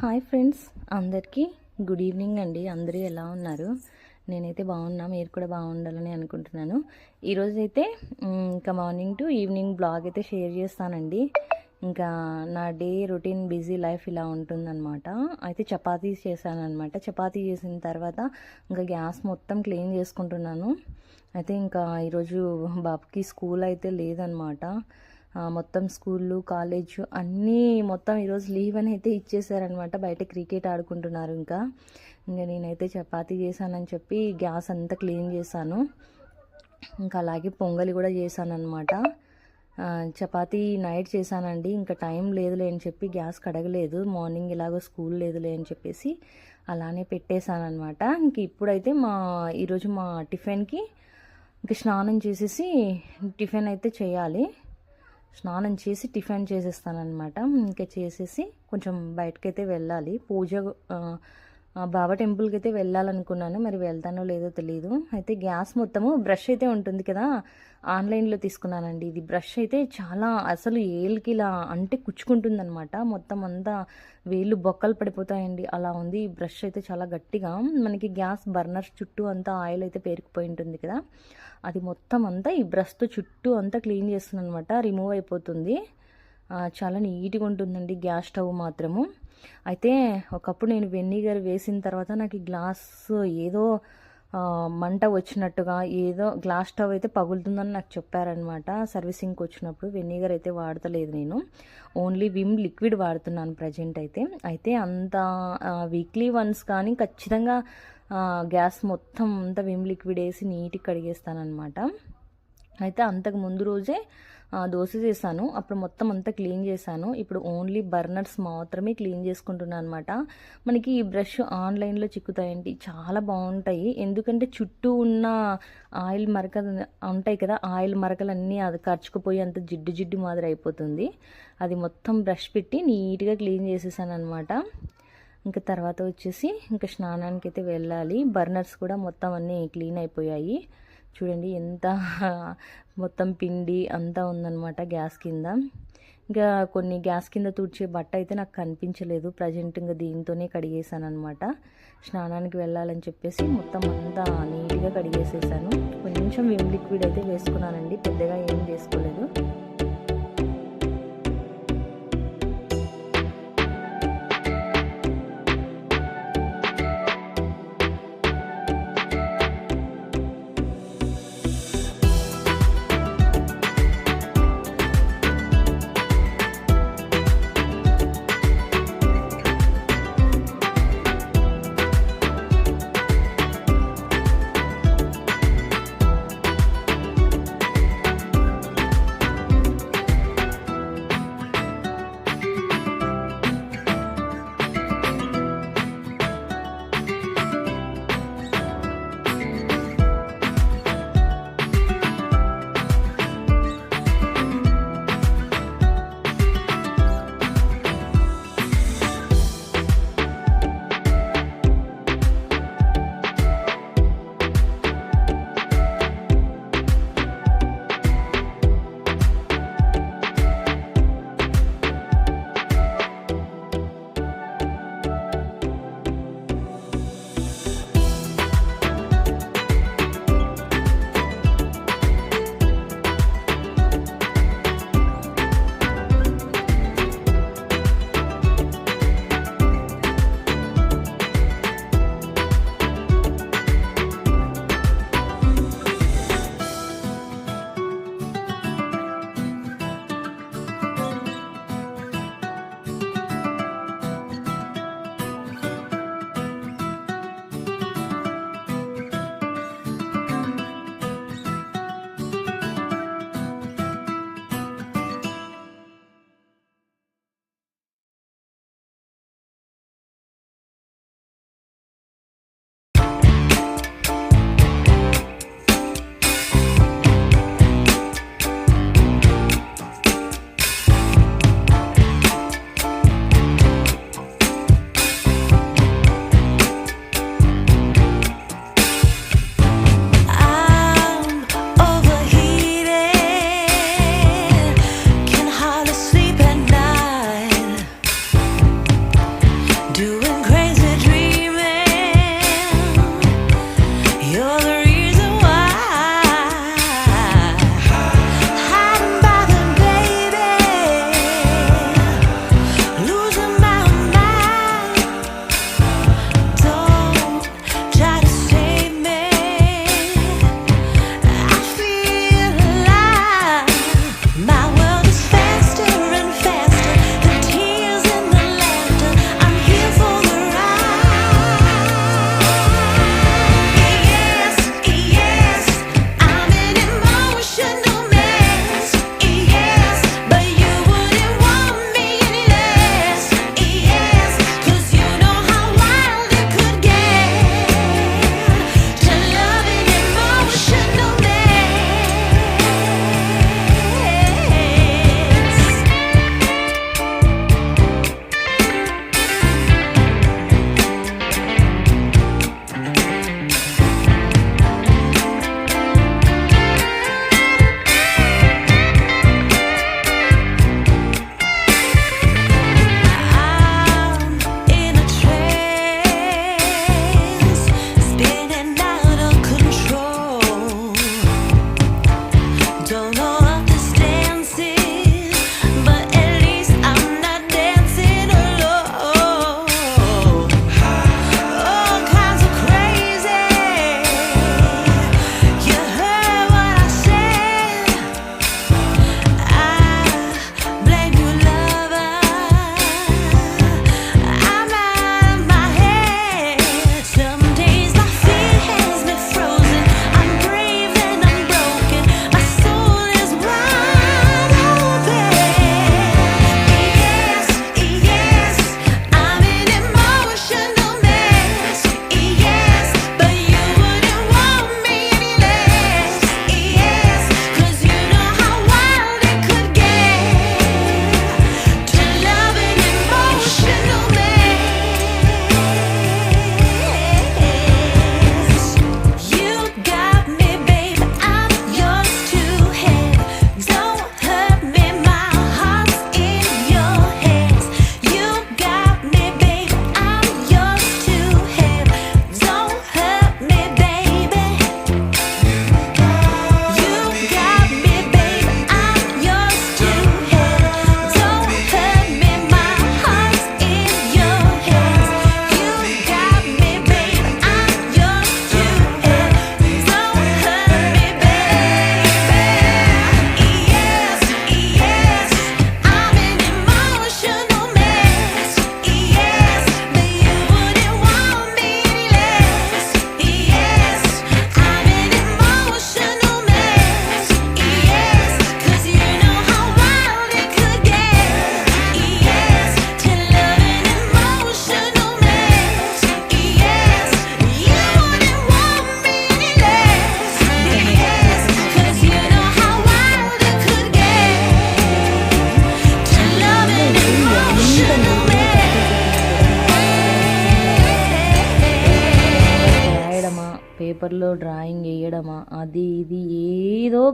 Hi friends అందరికీ good evening అండి. అందరూ ఎలా ఉన్నారు? నేనైతే బాగున్నా మీరు కూడా బాగుండాలని అనుకుంటున్నాను. ఈరోజు అయితే ఇంకా మార్నింగ్ టు ఈవినింగ్ బ్లాగ్ అయితే షేర్ చేస్తానండి. ఇంకా నా డే రొటీన్ బిజీ లైఫ్ ఇలా ఉంటుందన్నమాట. అయితే చపాతీ చేశాను అనమాట చపాతీ చేసిన తర్వాత ఇంకా గ్యాస్ మొత్తం క్లీన్ చేసుకుంటున్నాను. అయితే ఇంకా ఈరోజు బాబుకి స్కూల్ అయితే లేదనమాట మొత్తం స్కూళ్ళు కాలేజ్ అన్నీ మొత్తం ఈరోజు లీవ్ అని అయితే ఇచ్చేసారనమాట బయట క్రికెట్ ఆడుకుంటున్నారు ఇంకా. ఇంకా నేనైతే చపాతీ చేశానని చెప్పి గ్యాస్ అంతా క్లీన్ చేశాను. ఇంకా అలాగే పొంగలి కూడా చేశానమాట చపాతి చపాతీ నైట్ చేశానండి. ఇంకా టైం లేదులే అని చెప్పి గ్యాస్ కడగలేదు. మార్నింగ్ ఇలాగో స్కూల్ లేదులే అని చెప్పేసి అలానే పెట్టేశానమాట ఇంక ఇప్పుడైతే మా ఈరోజు మా టిఫిన్కి ఇంక స్నానం చేసేసి టిఫిన్ అయితే చేయాలి. స్నానం చేసి టిఫిన్ చేసేస్తానమాట ఇంకా చేసేసి కొంచెం బయటకైతే వెళ్ళాలి. పూజ బాబా టెంపుల్కి అయితే వెళ్ళాలనుకున్నాను. మరి వెళ్తానో లేదో తెలియదు అయితే గ్యాస్ మొత్తము బ్రష్ అయితే ఉంటుంది కదా. ఆన్లైన్లో తీసుకున్నానండి. ఇది బ్రష్ అయితే చాలా అసలు ఏళ్ళకి ఇలా అంటే కుచ్చుకుంటుంది అనమాట మొత్తం అంతా వేళ్ళు బొక్కలు పడిపోతాయండి. అలా ఉంది. ఈ బ్రష్ అయితే చాలా గట్టిగా. మనకి గ్యాస్ బర్నర్ చుట్టూ అంతా ఆయిల్ అయితే పేరుకుపోయి ఉంటుంది కదా. అది మొత్తం అంతా ఈ బ్రష్తో చుట్టూ అంతా క్లీన్ చేస్తుంది అనమాట రిమూవ్ అయిపోతుంది. చాలా నీట్గా ఉంటుందండి గ్యాస్ స్టవ్ మాత్రము. అయితే ఒకప్పుడు నేను వెనిగర్ వేసిన తర్వాత నాకు గ్లాస్ ఏదో మంట వచ్చినట్టుగా ఏదో గ్లాస్ స్టవ్ అయితే పగులుతుందని నాకు చెప్పారనమాట సర్వీసింగ్కి వచ్చినప్పుడు వెనిగర్ అయితే వాడతలేదు నేను. ఓన్లీ విమ్ లిక్విడ్ వాడుతున్నాను ప్రజెంట్ అయితే. అయితే అంత వీక్లీ వన్స్ కానీ ఖచ్చితంగా గ్యాస్ మొత్తం అంతా విమ్ లిక్విడ్ వేసి నీట్గా కడిగేస్తానమాట అయితే అంతకు ముందు రోజే దోశ చేశాను. అప్పుడు మొత్తం అంతా క్లీన్ చేశాను. ఇప్పుడు ఓన్లీ బర్నర్స్ మాత్రమే క్లీన్ చేసుకుంటున్నాను అనమాట మనకి ఈ బ్రష్ ఆన్లైన్లో చిక్కుతాయండి. చాలా బాగుంటాయి. ఎందుకంటే చుట్టూ ఉన్న ఆయిల్ మరకలు ఉంటాయి కదా ఆయిల్ మరకలన్నీ అది ఖర్చుకుపోయి అంత జిడ్డు జిడ్డు మాదిరి అయిపోతుంది. అది మొత్తం బ్రష్ పెట్టి నీట్గా క్లీన్ చేసేసాను అనమాట ఇంకా తర్వాత వచ్చేసి ఇంకా స్నానానికి అయితే వెళ్ళాలి. బర్నర్స్ కూడా మొత్తం అన్నీ క్లీన్ అయిపోయాయి. చూడండి ఎంత మొత్తం పిండి అంతా ఉందన్నమాట గ్యాస్ కింద. ఇంకా కొన్ని గ్యాస్ కింద తుడిచే బట్ట అయితే నాకు కనిపించలేదు. ప్రజెంట్ ఇంకా దీంతోనే కడిగేసాను అనమాట స్నానానికి వెళ్ళాలని చెప్పేసి మొత్తం అంతా నీట్గా కడిగేసేసాను. కొంచెం విమ్ లిక్విడ్ అయితే వేసుకున్నానండి. పెద్దగా ఏం వేసుకోలేదు.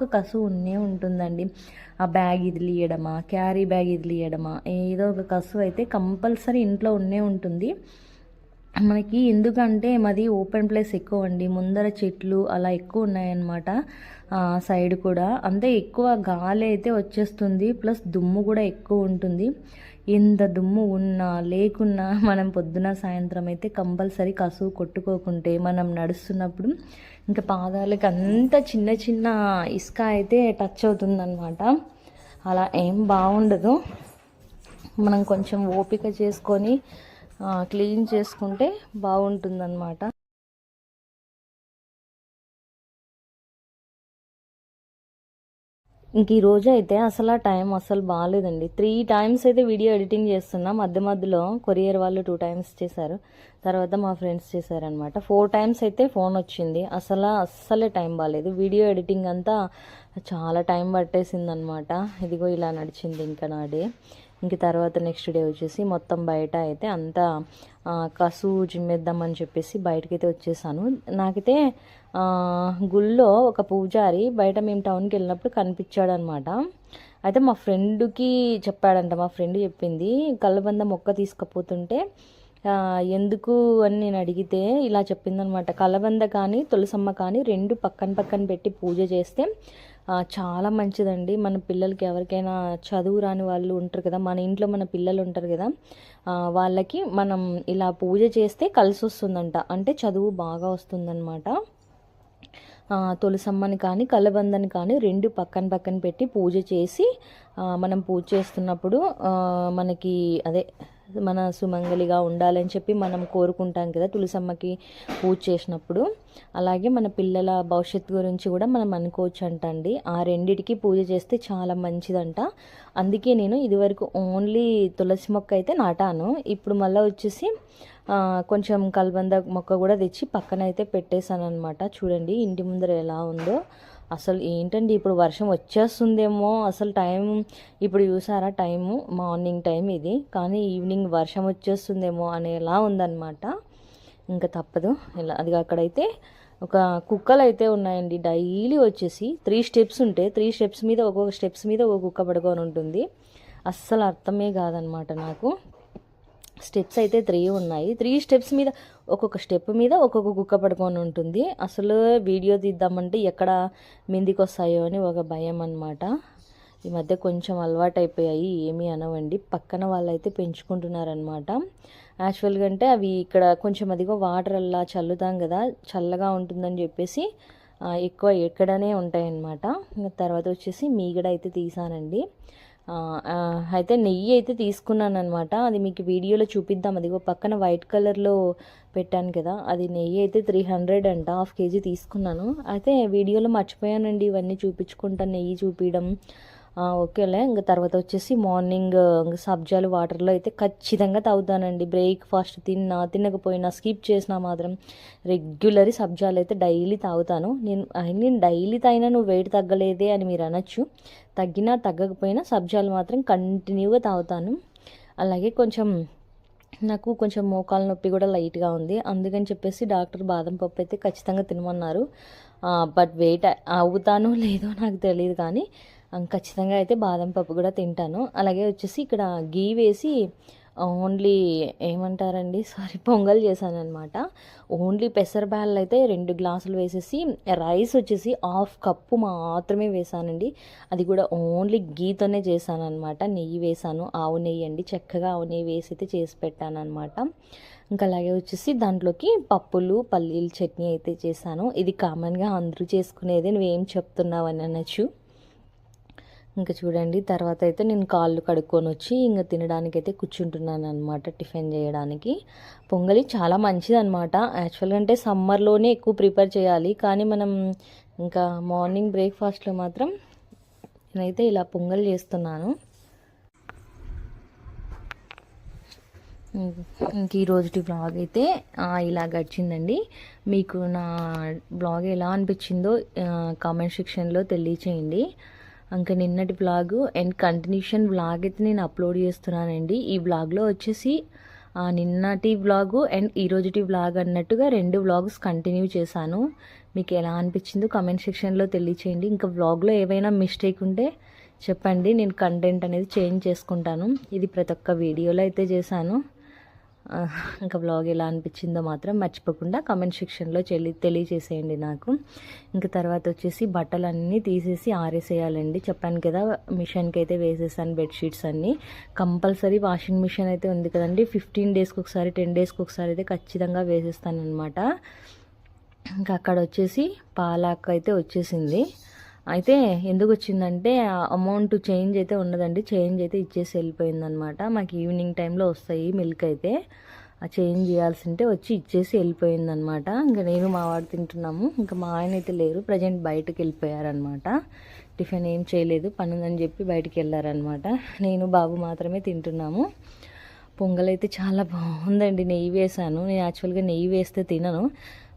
ఒక కసు ఉన్నే ఉంటుందండి. ఆ బ్యాగ్ ఇదిలియడమా క్యారీ బ్యాగ్ ఇదిలియడమా ఏదో ఒక కసు అయితే కంపల్సరీ ఇంట్లో ఉన్నే ఉంటుంది. మనకి ఎందుకంటే మాది ఓపెన్ ప్లేస్ ఎక్కువ అండి. ముందర చెట్లు అలా ఎక్కువ ఉన్నాయన్నమాట. సైడ్ కూడా అంతే ఎక్కువ గాలి అయితే వచ్చేస్తుంది. ప్లస్ దుమ్ము కూడా ఎక్కువ ఉంటుంది. ఎంత దుమ్ము ఉన్నా లేకున్నా మనం పొద్దున సాయంత్రం అయితే కంపల్సరీ కసువు కొట్టుకోకుంటే మనం నడుస్తున్నప్పుడు ఇంకా పాదాలకి అంత చిన్న చిన్న ఇసుక అయితే టచ్ అవుతుందన్నమాట. అలా ఏం బాగుండదు. మనం కొంచెం ఓపిక చేసుకొని క్లీన్ చేసుకుంటే బాగుంటుందన్నమాట. ఇంక ఈ రోజు అయితే అసలు ఆ టైం అసలు బాగాలేదండి త్రీ టైమ్స్ అయితే వీడియో ఎడిటింగ్ చేస్తున్నా. మధ్య మధ్యలో కొరియర్ వాళ్ళు టూ టైమ్స్ చేశారు. తర్వాత మా ఫ్రెండ్స్ చేశారనమాట ఫోర్ టైమ్స్ అయితే ఫోన్ వచ్చింది. అసలు అస్సలే టైం బాగాలేదు వీడియో ఎడిటింగ్ అంతా చాలా టైం పట్టేసింది అనమాట ఇదిగో ఇలా నడిచింది ఇంకా నా డే. ఇంక తర్వాత నెక్స్ట్ డే వచ్చేసి మొత్తం బయట అయితే అంతా కసు జిమ్మేద్దామని చెప్పేసి బయటకైతే వచ్చేసాను. నాకైతే గుళ్ళో ఒక పూజారి బయట మేము టౌన్కి వెళ్ళినప్పుడు కనిపించాడు అనమాట అయితే మా ఫ్రెండ్కి చెప్పాడంట మా ఫ్రెండ్ చెప్పింది కళ్ళబంద మొక్క తీసుకుపోతుంటే ఎందుకు అని నేను అడిగితే ఇలా చెప్పిందనమాట. కలబంద కానీ తులసమ్మ కానీ రెండు పక్కన పక్కన పెట్టి పూజ చేస్తే చాలా మంచిదండి. మన పిల్లలకి ఎవరికైనా చదువు రాని వాళ్ళు ఉంటారు కదా మన ఇంట్లో మన పిల్లలు ఉంటారు కదా వాళ్ళకి మనం ఇలా పూజ చేస్తే కలిసి వస్తుందంట. అంటే చదువు బాగా వస్తుందన్నమాట. తులసమ్మని కానీ కలబందని కానీ రెండు పక్కన పక్కన పెట్టి పూజ చేసి మనం పూజ చేస్తున్నప్పుడు మనకి అదే మన సుమంగలిగా ఉండాలని చెప్పి మనం కోరుకుంటాం కదా తులసమ్మకి పూజ చేసినప్పుడు. అలాగే మన పిల్లల భవిష్యత్తు గురించి కూడా మనం అనుకోవచ్చు అంటండి. ఆ రెండిటికి పూజ చేస్తే చాలా మంచిదంట. అందుకే నేను ఇదివరకు ఓన్లీ తులసి మొక్క అయితే నాటాను. ఇప్పుడు మళ్ళీ వచ్చేసి కొంచెం కల్బంద మొక్క కూడా తెచ్చి పక్కన అయితే పెట్టేశాను అనమాట చూడండి ఇంటి ముందర ఎలా ఉందో. అసలు ఏంటండి ఇప్పుడు వర్షం వచ్చేస్తుందేమో? అసలు టైం ఇప్పుడు చూసారా? టైము మార్నింగ్ టైం ఇది. కానీ ఈవినింగ్ వర్షం వచ్చేస్తుందేమో అనేలా ఉందన్నమాట. ఇంకా తప్పదు. ఇలా అది అక్కడైతే ఒక కుక్కలు అయితే ఉన్నాయండి. డైలీ వచ్చేసి త్రీ స్టెప్స్ ఉంటే త్రీ స్టెప్స్ మీద ఒక్కొక్క స్టెప్స్ మీద ఒక కుక్క పడుకొని ఉంటుంది. అస్సలు అర్థమే కాదనమాట నాకు. స్టెప్స్ అయితే త్రీ ఉన్నాయి. త్రీ స్టెప్స్ మీద ఒక్కొక్క స్టెప్ మీద ఒక్కొక్క కుక్క పడుకొని ఉంటుంది. అసలు వీడియో తీద్దామంటే ఎక్కడ మిందికి వస్తాయో అని ఒక భయం అనమాట ఈ మధ్య కొంచెం అలవాటు అయిపోయాయి ఏమీ అనవండి. పక్కన వాళ్ళైతే పెంచుకుంటున్నారనమాట యాక్చువల్గా అంటే అవి ఇక్కడ కొంచెం అదిగో వాటర్ అలా చల్లుతాం కదా చల్లగా ఉంటుందని చెప్పేసి ఎక్కువ ఎక్కడనే ఉంటాయన్నమాట. తర్వాత వచ్చేసి మీగడ అయితే తీసానండి. అయితే నెయ్యి అయితే తీసుకున్నాను అనమాట అది మీకు వీడియోలో చూపిద్దాం. అది పక్కన వైట్ కలర్లో పెట్టాను కదా అది నెయ్యి అయితే త్రీ హండ్రెడ్ అంట హాఫ్ కేజీ తీసుకున్నాను. అయితే వీడియోలో మర్చిపోయానండి ఇవన్నీ చూపించుకుంటాను నెయ్యి చూపించడం ఓకేలే ఇంకా తర్వాత వచ్చేసి మార్నింగ్ సబ్జాలు వాటర్లో అయితే ఖచ్చితంగా తాగుతానండి. బ్రేక్ఫాస్ట్ తిన్నా తినకపోయినా స్కిప్ చేసినా మాత్రం రెగ్యులర్ సబ్జాలు అయితే డైలీ తాగుతాను. నేను నేను డైలీ తాగినా నువ్వు వెయిట్ తగ్గలేదే అని మీరు అనొచ్చు. తగ్గినా తగ్గకపోయినా సబ్జాలు మాత్రం కంటిన్యూగా తాగుతాను. అలాగే కొంచెం నాకు కొంచెం మోకాల నొప్పి కూడా లైట్గా ఉంది. అందుకని చెప్పేసి డాక్టర్ బాదం పప్పు అయితే ఖచ్చితంగా తినమన్నారు. బట్ వెయిట్ అవుతానో లేదో నాకు తెలియదు కానీ ఖచ్చితంగా అయితే బాదం పప్పు కూడా తింటాను. అలాగే వచ్చేసి ఇక్కడ గీ వేసి ఓన్లీ ఏమంటారండి? సారీ పొంగల్ చేశానమాట ఓన్లీ పెసర అయితే రెండు గ్లాసులు వేసేసి రైస్ వచ్చేసి హాఫ్ కప్పు మాత్రమే వేసానండి అది కూడా ఓన్లీ గీతోనే చేశానమాట నెయ్యి వేసాను ఆవు నెయ్యి అండి. చక్కగా ఆవు నెయ్యి వేసి అయితే చేసి పెట్టానమాట ఇంకా అలాగే వచ్చేసి దాంట్లోకి పప్పులు పల్లీలు చట్నీ అయితే చేశాను. ఇది కామన్గా అందరూ చేసుకునేది. నువ్వేం చెప్తున్నావు అని అనొచ్చు. ఇంకా చూడండి తర్వాత అయితే నేను కాళ్ళు కడుక్కొని వచ్చి ఇంకా తినడానికి అయితే కూర్చుంటున్నాను అనమాట టిఫిన్ చేయడానికి. పొంగలి చాలా మంచిది అనమాట యాక్చువల్గా అంటే సమ్మర్లోనే ఎక్కువ ప్రిపేర్ చేయాలి. కానీ మనం ఇంకా మార్నింగ్ బ్రేక్ఫాస్ట్లో మాత్రం నేనైతే ఇలా పొంగల్ చేస్తున్నాను. ఇంక ఈరోజుటి బ్లాగ్ అయితే ఇలా గడిచిందండి. మీకు నా బ్లాగ్ ఎలా అనిపించిందో కామెంట్ సెక్షన్లో తెలియచేయండి. ఇంకా నిన్నటి బ్లాగు అండ్ కంటిన్యూషన్ బ్లాగ్ అయితే నేను అప్లోడ్ చేస్తున్నానండి. ఈ బ్లాగ్లో వచ్చేసి నిన్నటి వ్లాగు అండ్ ఈరోజుటి వ్లాగ్ అన్నట్టుగా రెండు వ్లాగ్స్ కంటిన్యూ చేశాను. మీకు ఎలా అనిపించిందో కమెంట్ సెక్షన్లో తెలియచేయండి. ఇంకా వ్లాగ్లో ఏవైనా మిస్టేక్ ఉంటే చెప్పండి. నేను కంటెంట్ అనేది చేంజ్ చేసుకుంటాను. ఇది ప్రతి ఒక్క వీడియోలో అయితే చేశాను. ఇంకా వ్లాగ్ ఎలా అనిపించిందో మాత్రం మర్చిపోకుండా కమెంట్ సెక్షన్లో చెల్లి తెలియచేసేయండి నాకు. ఇంకా తర్వాత వచ్చేసి బట్టలన్నీ తీసేసి ఆరేసేయాలండి. చెప్పాను కదా మిషన్కి అయితే వేసేసాను బెడ్షీట్స్ అన్నీ. కంపల్సరీ వాషింగ్ మిషన్ అయితే ఉంది కదండి. ఫిఫ్టీన్ డేస్కి ఒకసారి టెన్ డేస్కి ఒకసారి అయితే ఖచ్చితంగా వేసేస్తాను అనమాట ఇంకా అక్కడ వచ్చేసి పాలాక్ అయితే వచ్చేసింది. అయితే ఎందుకు వచ్చిందంటే అమౌంట్ చేంజ్ అయితే ఉండదండి చేంజ్ అయితే ఇచ్చేసి వెళ్ళిపోయిందనమాట మాకు ఈవినింగ్ టైంలో వస్తాయి మిల్క్ అయితే. ఆ చేంజ్ చేయాల్సి ఉంటే వచ్చి ఇచ్చేసి వెళ్ళిపోయిందనమాట ఇంకా నేను మా వాడు తింటున్నాము. ఇంకా మా ఆయన అయితే లేరు. ప్రజెంట్ బయటకు వెళ్ళిపోయారనమాట టిఫిన్ ఏం చేయలేదు. పని ఉందని చెప్పి బయటికి వెళ్ళారనమాట నేను బాబు మాత్రమే తింటున్నాము. పొంగల్ అయితే చాలా బాగుందండి. నెయ్యి వేసాను. నేను యాక్చువల్గా నెయ్యి వేస్తే తినను.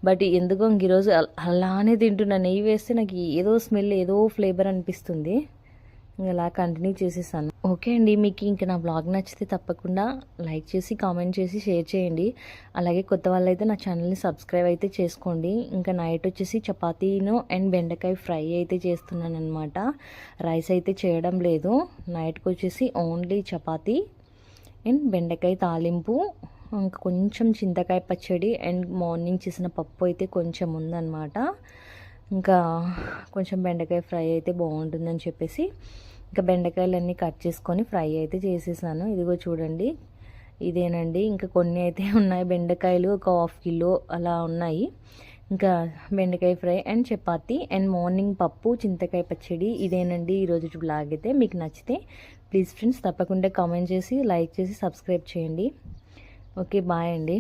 బట్ ఎందుకో ఇంక ఈరోజు అలానే తింటున్నా. నెయ్యి వేస్తే నాకు ఏదో స్మెల్ ఏదో ఫ్లేవర్ అనిపిస్తుంది. ఇలా కంటిన్యూ చేసేసాను. ఓకే అండి మీకు ఇంకా నా బ్లాగ్ నచ్చితే తప్పకుండా లైక్ చేసి కామెంట్ చేసి షేర్ చేయండి. అలాగే కొత్త వాళ్ళైతే నా ఛానల్ని సబ్స్క్రైబ్ అయితే చేసుకోండి. ఇంకా నైట్ వచ్చేసి చపాతీను అండ్ బెండకాయ ఫ్రై అయితే చేస్తున్నాను అనమాట రైస్ అయితే చేయడం లేదు. నైట్కి వచ్చేసి ఓన్లీ చపాతీ అండ్ బెండకాయ తాలింపు. ఇంకా కొంచెం చింతకాయ పచ్చడి అండ్ మార్నింగ్ చేసిన పప్పు అయితే కొంచెం ఉందన్నమాట. ఇంకా కొంచెం బెండకాయ ఫ్రై అయితే బాగుంటుందని చెప్పేసి ఇంకా బెండకాయలన్నీ కట్ చేసుకొని ఫ్రై అయితే చేసేసాను. ఇదిగో చూడండి ఇదేనండి. ఇంకా కొన్ని అయితే ఉన్నాయి. బెండకాయలు ఒక హాఫ్ కిలో అలా ఉన్నాయి. ఇంకా బెండకాయ fry and chapati and morning పప్పు చింతకాయ పచ్చడి ఇదేనండి ఈరోజు బ్లాగ్ అయితే. మీకు నచ్చితే ప్లీజ్ ఫ్రెండ్స్ తప్పకుండా కామెంట్ చేసి లైక్ చేసి సబ్స్క్రైబ్ చేయండి. ఓకే బాయ్ అండి.